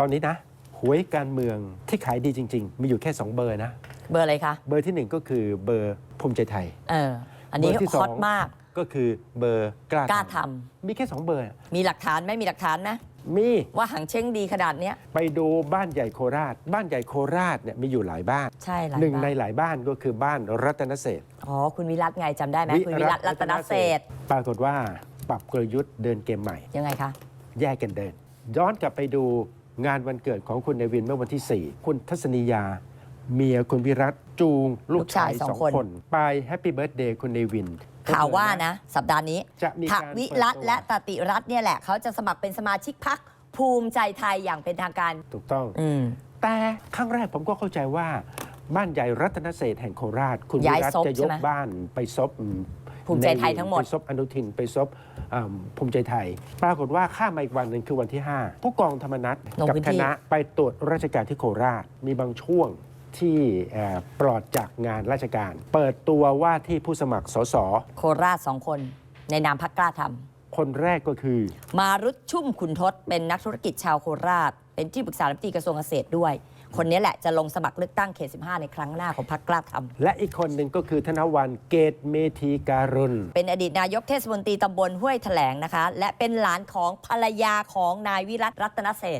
ตอนนี้นะหวยการเมืองที่ขายดีจริง ๆ มีอยู่แค่ 2 เบอร์นะ เบอร์อะไรคะ เบอร์ทีหนึ่1 ก็คือเบอร์ภูมิใจไทย เออ อันนี้เบอร์ที่ฮสออตงมาก ก็คือเบอร์กล้ากล้าทมีแค่ 2 เบอร์ำมีหลักฐานไหมมีหลักฐานไหมมีว่าหางเช้งดีขนาดเนี้ย ไปดูบ้านใหญ่โคราช บ้านใหญ่โคราชเนี่ยมีอยู่หลายบ้านใช่หลายหนึ่งบ้าในหลายบ้านก็คือบ้านรัตนเศรษฐ์ อ๋อ คุณวิรัตไงจำได้ไหมคุณวิรัตรัตนเศรษฐ์ปรากฏว่าปรับกลยุทธ์เดินเกมใหม่ ยังไงคะ แยกกันเดิน ย้อนกลับไปดู งานวันเกิดของคุณเนวินเมื่อวันที่ 4 คุณทัศนียา เมียคุณวิรัตจูง ลูกชายลูกชายสองสองคนคน ไปแฮปปี้เบิร์ดเดย์คุณเนวินข่าวว่านะ สัปดาห์นี้จะมีถักากรวิเปิดรัตตัวและตติรัตน์เนี่ยแหละ เขาจะสมัครเป็นสมาชิกพักภูมิใจไทยอย่างเป็นทางการ ถูกต้องอืมแต่ครั้งแรกผมก็เข้าใจว่า บ้านใหญ่รัตนเศรษฐ์แห่งโคราช คุณวิย้ายรัตซบจะยใช่กไหมบ้านไปซบอืม ภูมิใจไทยทั้งหมด ไปซบอนุทินไปซบอ่าภูมิใจไทย ปรากฏว่าข้ามมาอีกวันหนึ่งคือวันที่ 5 ผู้กองธรรมนัฐลงกัพื้นคที่ ณะไปตรวจราชการที่โคราชมีบางช่วงที่เอ่อปลอดจากงานราชการ เปิดตัวว่าที่ผู้สมัครสสโคราชสองคน ในนามพักกล้าทำ คนแรกก็คือ มารุตชุ่มขุนทศเป็นนักธุรกิจชาวโคราช เป็นที่ปรึกษารัฐมนตรีกระทรวงเกษตรด้วย คนนี้แหละจะลงสมัครเลือกตั้งเขต 15 ในครั้งหน้าของพรรคกล้าทำและอีกคนหนึ่งก็คือธนวันเกตเมธีการุณเป็นอดีตนายกเทศมนตรีตำบลห้วยแถลงนะคะ และเป็นหลานของภรรยาของนายวิรัตรัตนเศรษฐ